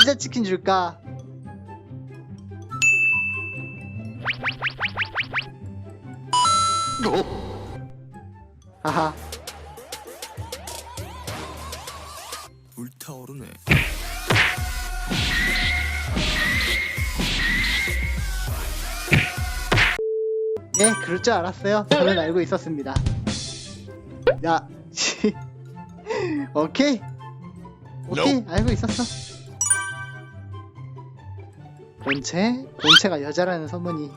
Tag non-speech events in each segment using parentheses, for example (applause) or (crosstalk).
피자 치킨 줄까? 하하 불타오르네. 예 그럴 줄 알았어요. 저는 알고 있었습니다. 야 씨. (laughs) 오케이. 오케이 알고 있었어. 본체? 본체가 여자라는 소문이.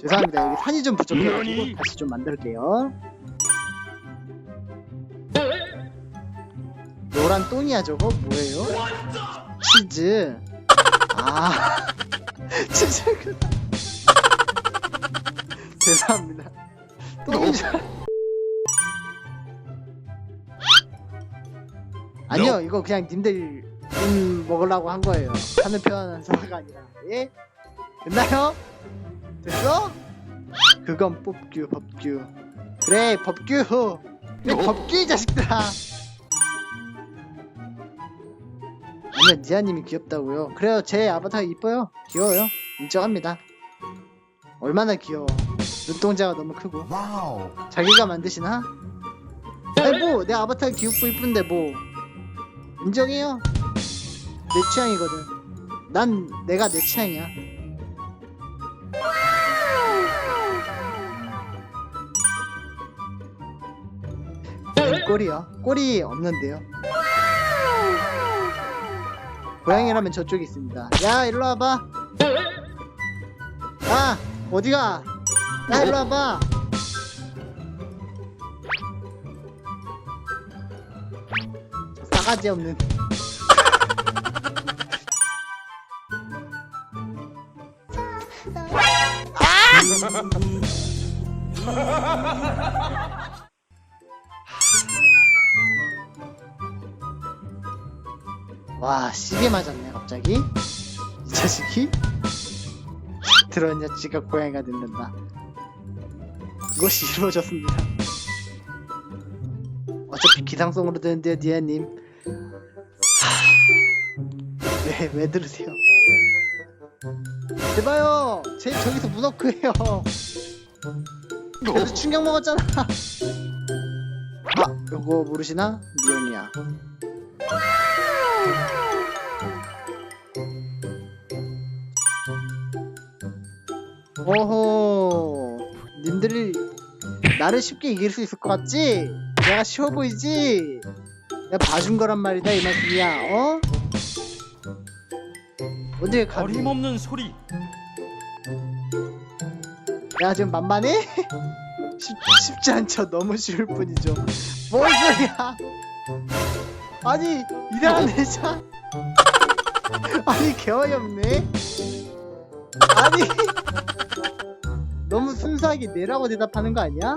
죄송합니다. 여기 산이 좀 부족해가지고 다시 좀 만들게요. 노란 똥이야 저거? 뭐예요? 치즈. 아. (laughs) 치즈구나 죄송합니다. 똥인 줄 알- 아니요 이거 그냥 님들 돈 먹으려고 한 거예요. 하늘 표현한 사과가 아니라. 예? 됐나요? 됐어? 그건 뽑규 법규. 그래 법규. 그래 법규 이 자식들아. 아니요 니아님이 귀엽다고요. 그래요 제 아바타가 이뻐요. 귀여워요. 인정합니다. 얼마나 귀여워 눈동자가 너무 크고. 와우. 자기가 만드시나? 아니 뭐내 아바타 귀엽고 이쁜데 뭐. 인정해요. 내 취향이거든. 난 내가 내 취향이야. 음, 꼬리요 꼬리 없는데요. 고양이라면 저쪽에 있습니다. 야 일로 와봐. 아 어디가 야 일로 와봐. 저 싸가지 없는. 와 시계 맞았네 갑자기. 이 자식이? 들었냐 지가 고양이가 된단다 그것이 이루어졌습니다. 어차피 기상송으로 되는데요 니아님. 왜, 왜 들으세요? 제발요! 제 저기서 무너크해요. 그래서 충격 먹었잖아. 아 요거 모르시나? 미연이야. 오호! 님들이 나를 쉽게 이길 수 있을 것 같지? 내가 쉬워 보이지? 내가 봐준 거란 말이다 이 말씀이야 어? 어딜 가니? 어림없는 소리 내가 지금 만만해? (laughs) 쉽, 쉽지 않죠 너무 쉬울 뿐이죠 뭔 소리야 아니 이상한 내자 (laughs) 아니 개어이없네 아니 너무 순수하게 내라고 대답하는 거 아니야?